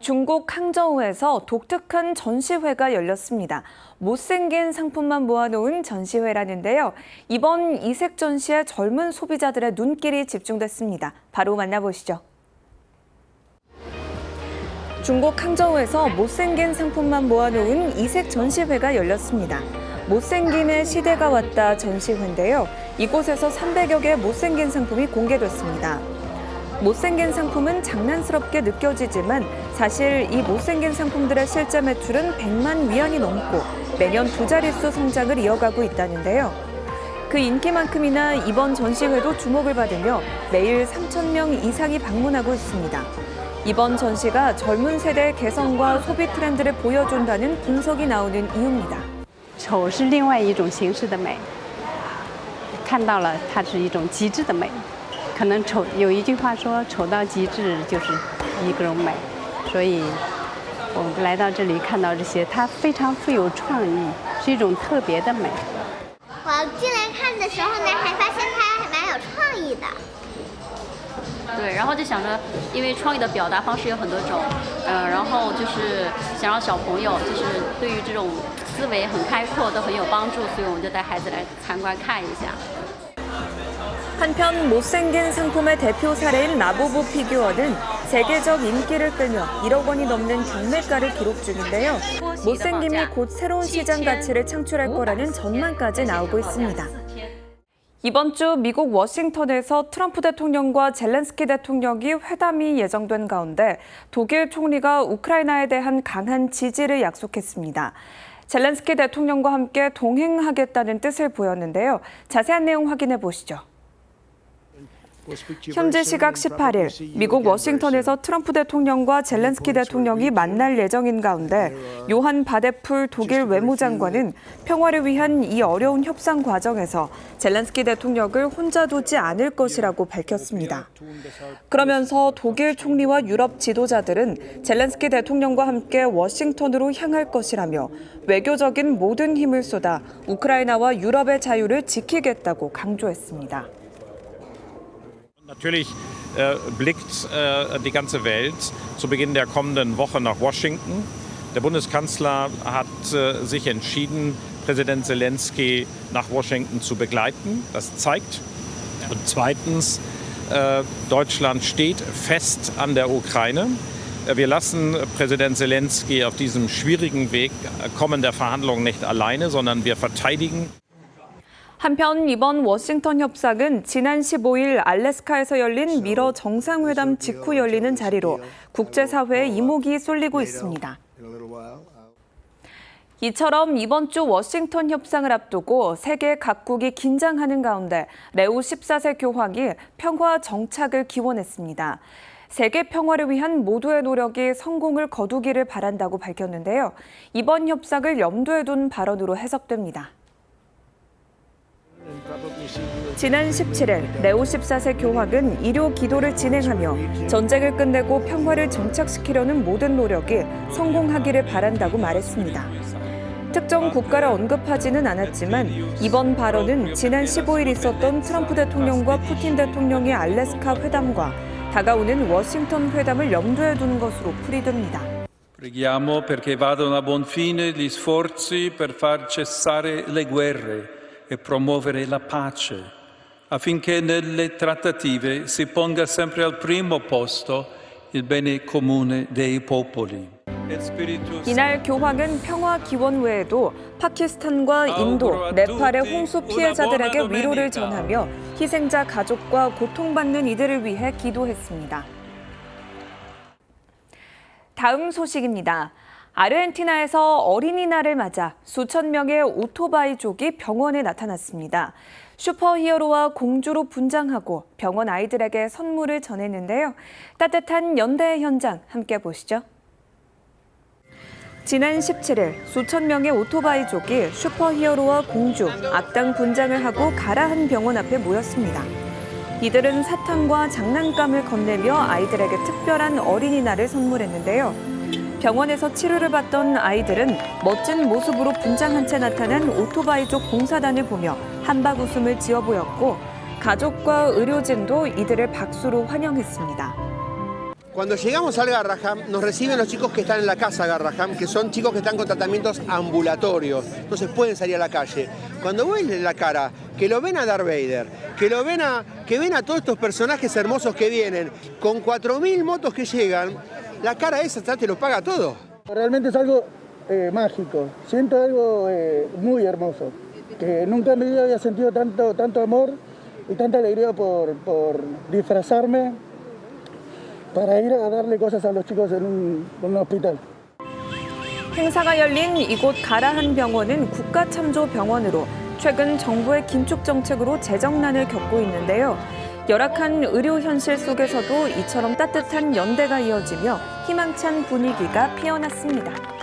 중국 항저우에서 독특한 전시회가 열렸습니다. 못생긴 상품만 모아놓은 전시회라는데요. 이번 이색 전시에 젊은 소비자들의 눈길이 집중됐습니다. 바로 만나보시죠. 중국 항저우에서 못생긴 상품만 모아놓은 이색 전시회가 열렸습니다. 못생김의 시대가 왔다 전시회인데요. 이곳에서 300여 개의 못생긴 상품이 공개됐습니다. 못생긴 상품은 장난스럽게 느껴지지만 사실 이 못생긴 상품들의 실제 매출은 100만 위안이 넘고 매년 두 자릿수 성장을 이어가고 있다는데요. 그 인기만큼이나 이번 전시회도 주목을 받으며 매일 3천 명 이상이 방문하고 있습니다. 이번 전시가 젊은 세대의 개성과 소비 트렌드를 보여준다는 분석이 나오는 이유입니다. 丑是另外一种形式的美，看到了它是一种极致的美。可能丑有一句话说“丑到极致就是一种美”， 所以我们来到这里看到这些，它非常富有创意，是一种特别的美。我进来看的时候呢，还发现它还蛮有创意的。对，然后就想着，因为创意的表达方式有很多种，呃，然后就是想让小朋友就是对于这种思维很开阔都很有帮助，所以我们就带孩子来参观看一下。 한편 못생긴 상품의 대표 사례인 라보브 피규어는 세계적 인기를 끌며 1억 원이 넘는 경매가를 기록 중인데요. 못생김이 곧 새로운 시장 가치를 창출할 거라는 전망까지 나오고 있습니다. 이번 주 미국 워싱턴에서 트럼프 대통령과 젤렌스키 대통령이 회담이 예정된 가운데 독일 총리가 우크라이나에 대한 강한 지지를 약속했습니다. 젤렌스키 대통령과 함께 동행하겠다는 뜻을 보였는데요. 자세한 내용 확인해 보시죠. 현재 시각 18일 미국 워싱턴에서 트럼프 대통령과 젤렌스키 대통령이 만날 예정인 가운데 요한 바데풀 독일 외무장관은 평화를 위한 이 어려운 협상 과정에서 젤렌스키 대통령을 혼자 두지 않을 것이라고 밝혔습니다. 그러면서 독일 총리와 유럽 지도자들은 젤렌스키 대통령과 함께 워싱턴으로 향할 것이라며 외교적인 모든 힘을 쏟아 우크라이나와 유럽의 자유를 지키겠다고 강조했습니다. Natürlich äh, blickt äh, die ganze Welt zu Beginn der kommenden Woche nach Washington. Der Bundeskanzler hat äh, sich entschieden, Präsident Zelensky nach Washington zu begleiten. Das zeigt. Und zweitens, äh, Deutschland steht fest an der Ukraine. Äh, Wir lassen Präsident Zelensky auf diesem schwierigen Weg äh, kommen der Verhandlungen nicht alleine, sondern wir verteidigen 한편 이번 워싱턴 협상은 지난 15일 알래스카에서 열린 미러 정상회담 직후 열리는 자리로 국제사회에 이목이 쏠리고 있습니다. 이처럼 이번 주 워싱턴 협상을 앞두고 세계 각국이 긴장하는 가운데 레오 14세 교황이 평화 정착을 기원했습니다. 세계 평화를 위한 모두의 노력이 성공을 거두기를 바란다고 밝혔는데요. 이번 협상을 염두에 둔 발언으로 해석됩니다. 지난 17일 레오 14세 교황은 일요 기도를 진행하며 전쟁을 끝내고 평화를 정착시키려는 모든 노력이 성공하기를 바란다고 말했습니다. 특정 국가를 언급하지는 않았지만 이번 발언은 지난 15일 있었던 트럼프 대통령과 푸틴 대통령의 알래스카 회담과 다가오는 워싱턴 회담을 염두에 둔 것으로 풀이됩니다. Preghiamo perché vadano a buon fine gli sforzi per far cessare le guerre e promuovere la pace, affinché nelle trattative si ponga sempre al primo posto il bene comune dei popoli. E 이날 교황은 평화 기원 외에도 파키스탄과 인도, 네팔의 홍수 피해자들에게 위로를 전하며 희생자 가족과 고통받는 이들을 위해 기도했습니다. 다음 소식입니다. 아르헨티나에서 어린이날을 맞아 수천 명의 오토바이족이 병원에 나타났습니다. 슈퍼히어로와 공주로 분장하고 병원 아이들에게 선물을 전했는데요. 따뜻한 연대의 현장 함께 보시죠. 지난 17일 수천 명의 오토바이족이 슈퍼히어로와 공주, 악당 분장을 하고 가라한 병원 앞에 모였습니다. 이들은 사탕과 장난감을 건네며 아이들에게 특별한 어린이날을 선물했는데요. 병원에서 치료를 받던 아이들은 멋진 모습으로 분장한 채 나타난 오토바이족 봉사단을 보며 한박 웃음을 지어 보였고 가족과 의료진도 이들을 박수로 환영했습니다. Cuando llegamos al Garraham, nos reciben los chicos que están en la casa Garraham, que son chicos que están con tratamientos ambulatorios, entonces pueden salir a la calle. Cuando ven la cara, que lo ven a Darth Vader, que lo ven a, que ven a todos estos personajes hermosos que vienen, con 4.000 motos que llegan, la cara esa ya te lo paga todo. Realmente es algo eh, mágico, siento algo eh, muy hermoso, que nunca en mi vida había sentido tanto, tanto amor y tanta alegría por, por disfrazarme para ir a darle cosas a los chicos en un, en un hospital. 행사가 열린 이곳 가라한 병원은 국가 참조 병원으로 최근 정부의 긴축 정책으로 재정난을 겪고 있는데요. 열악한 의료 현실 속에서도 이처럼 따뜻한 연대가 이어지며 희망찬 분위기가 피어났습니다.